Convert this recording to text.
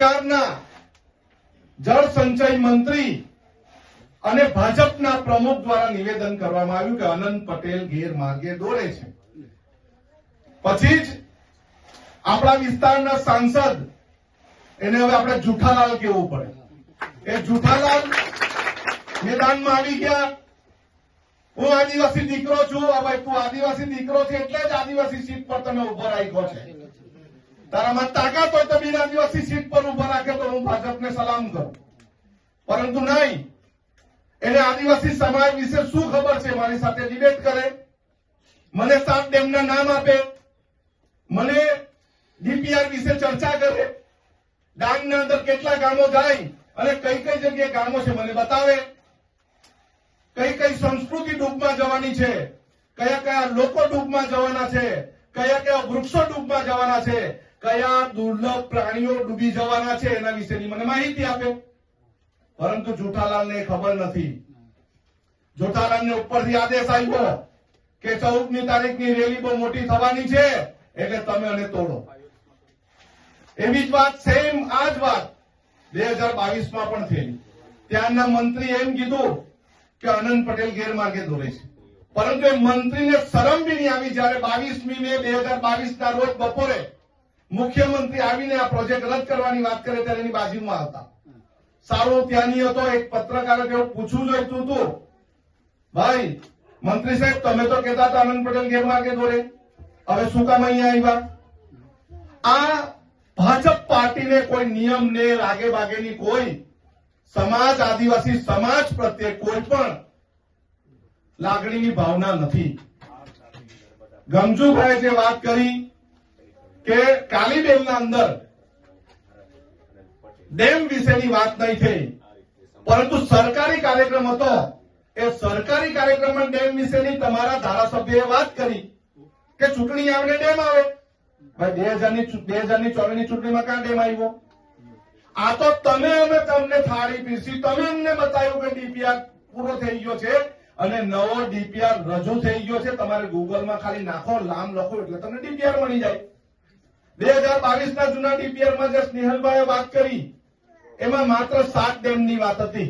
સરકારના જળ સંચય મંત્રી અને ભાજપના પ્રમુખ દ્વારા નિવેદન કરવામાં આવ્યું કે અનંત પટેલ ગેરમાર્ગે દોરે છે. પછી જ આપણા વિસ્તારના સાંસદ, એને હવે આપણે જુઠાલાલ કેવું પડે. એ જુઠાલાલ મેદાનમાં આવી ગયા. હું આદિવાસી દીકરો છું, આ ભાઈ તું આદિવાસી દીકરો છે, એટલે જ આદિવાસી સીટ પર તમે ઊભો રાખ્યો છે. તારામાં તાકાત હોય તો બિન આદિવાસી સીટ પર ઊભા રાખે તો હું ભાજપને સલામ કરું. પરંતુ નહીં. એને આદિવાસી સમાજ વિશે શું ખબર છે? મારી સાથે ડિબેટ કરે. મને સાત ડેમના નામ આપે. મને ડીપીઆર વિશે ચર્ચા કરે. ડાંગના અંદર કેટલા ગામો જાય અને કઈ કઈ જગ્યાએ ગામો છે મને બતાવે. કઈ કઈ સંસ્કૃતિ ડૂબમાં જવાની છે? કયા કયા લોકો ડૂબમાં જવાના છે? કયા કયા વૃક્ષો ડૂબમાં જવાના છે? કયા દુર્લભ પ્રાણીઓ ડૂબી જવાના છે એના વિશેની મને માહિતી આપે. પરંતુ જુઠાલાલને ખબર નથી. જુઠાલાલને ઉપરથી આદેશ આવ્યો કે ચૌદમી તારીખની રેલી બહુ મોટી થવાની છે, એટલે તમે અને તોડો. એવી જ વાત સેમ આ જ વાત બે હજાર બાવીસમાં પણ થયેલી. ત્યાંના મંત્રી એમ કીધું કે અનંત પટેલ ગેરમાર્ગે દોરે છે. પરંતુ એ મંત્રીને શરમ બી નહીં આવી જયારે બાવીસમી મે બે હજાર બાવીસ ના રોજ બપોરે મુખ્યમંત્રી આવીને આ પ્રોજેક્ટ રદ કરવાની વાત કરે ત્યારે એની બાજુમાં હતા સારો ત્યાંની હતો, એક પત્રકાર એવું પૂછવું જોઈતું હતું. ભાઈ, મંત્રી સાહેબ, તમે તો કહેતા હતા આનંદ પટેલ ગેરમાર્ગે દોરે. હવે શું કામ અહીંયા આવ્યા? આ ભાજપ પાર્ટીને કોઈ નિયમ ને લાગે બાગેની કોઈ સમાજ, આદિવાસી સમાજ પ્રત્યે કોઈ પણ લાગણીની ભાવના નથી. ગમજુભાઈ જે વાત કરી કે કાલીબેલના અંદર ડેમ વિશેની વાત નહીં થઈ. પરંતુ સરકારી કાર્યક્રમ હતો. એ સરકારી કાર્યક્રમમાં ડેમ વિશેની તમારા ધારાસભ્યએ વાત કરી કે ચૂંટણી આવે ડેમ આવે. ભાઈ, બે હજારની બે હજારની ચોવીસની ચૂંટણીમાં ક્યાં ડેમ આવ્યો? આ તો તમે અમે તમને થાળી પીસી તમે અમને બતાવ્યું કે ડીપીઆર પૂરો થઈ ગયો છે અને નવો ડીપીઆર રજૂ થઈ ગયો છે. તમારે ગૂગલમાં ખાલી નાખો, લામ લખો એટલે તમને ડીપીઆર મળી જાય. બે હજાર બાવીસ ના જૂના ડીપીઆરમાં જે સ્નેહલભાઈએ વાત કરી, એમાં માત્ર સાત ડેમની વાત હતી.